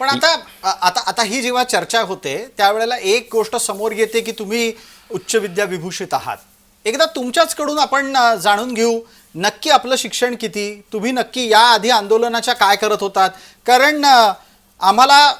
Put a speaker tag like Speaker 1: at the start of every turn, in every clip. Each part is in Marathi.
Speaker 1: पण आता आता आता ही जेव्हा चर्चा होते त्यावेळेला एक गोष्ट समोर येते की तुम्ही उच्च विद्या विभूषित आहात. एकदा तुमच्याचकडून आपण जाणून घेऊ नक्की आपलं शिक्षण किती तुम्ही नक्की या आधी आंदोलनाच्या काय करत होतात? कारण आम्हाला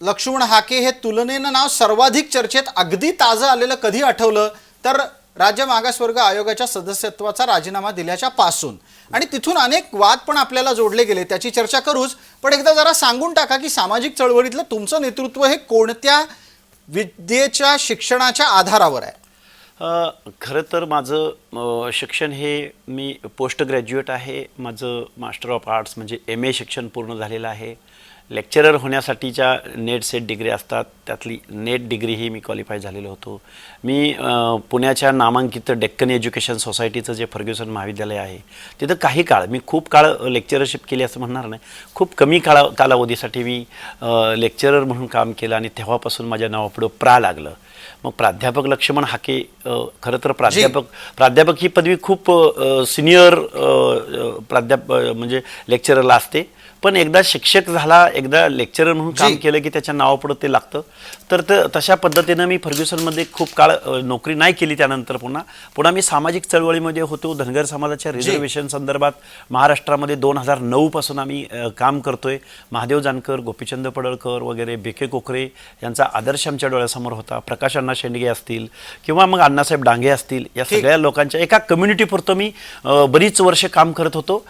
Speaker 1: लक्ष्मण हाके हे तुलनेनं नाव सर्वाधिक चर्चेत अगदी ताजं आलेलं कधी आठवलं? तर राज्य मागासवर्ग आयोगाच्या सदस्यत्वाचा राजीनामा दिल्याच्या पासून. आणि तिथून अनेक वाद पण आपल्याला जोडले गेले त्याची चर्चा करूच. पण एकदा जरा सांगून टाका की सामाजिक चळवळीतलं तुमचं नेतृत्व हे कोणत्या विद्येच्या शिक्षणाच्या आधारावर आहे?
Speaker 2: खरं तर माझं शिक्षण हे मी पोस्ट ग्रॅज्युएट आहे. माझं मास्टर ऑफ आर्ट्स म्हणजे एम ए शिक्षण पूर्ण झालेलं आहे. लेक्चरर होण्यासाठीच्या नेट सेट डिग्री असतात. त्यातली नेट डिग्री ही मी क्वालिफाय झालेलो होतो. मी पुण्याच्या नामांकित डेक्कन एज्युकेशन सोसायटीचं जे फर्ग्युसन महाविद्यालय आहे तिथं काही काळ मी खूप काळ लेक्चरशिप केली असं म्हणणार नाही. खूप कमी काळा कालावधीसाठी मी लेक्चरर म्हणून काम केलं आणि तेव्हापासून माझ्या नावापुढं प्रा लागलं. मग प्राध्यापक लक्ष्मण हाके खरं तर प्राध्यापक प्राध्यापक ही पदवी खूप सिनियर प्राध्याप म्हणजे लेक्चररला असते. पण एकदा शिक्षक झाला एकदा लेक्चरर म्हणून काम. केलं की त्याच्या नावापुढं ते लागतं. तर त तशा पद्धतीनं मी फर्ग्युसनमध्ये खूप काळ नोकरी नाही केली त्यानंतर पुन्हा. पुन्हा मी सामाजिक चळवळीमध्ये होतो. धनगर समाजाच्या रिझर्वेशन संदर्भात महाराष्ट्रामध्ये दोन हजार नऊपासून आम्ही काम करतोय. महादेव जानकर गोपीचंद पडळकर वगैरे बेके कोकरे यांचा आदर्श आमच्या डोळ्यासमोर होता. प्रकाश अण्णा शेंडगे असतील किंवा मग अण्णासाहेब डांगे असतील या. सगळ्या लोकांच्या एका कम्युनिटीपुरतं मी बरीच वर्ष काम करत होतो.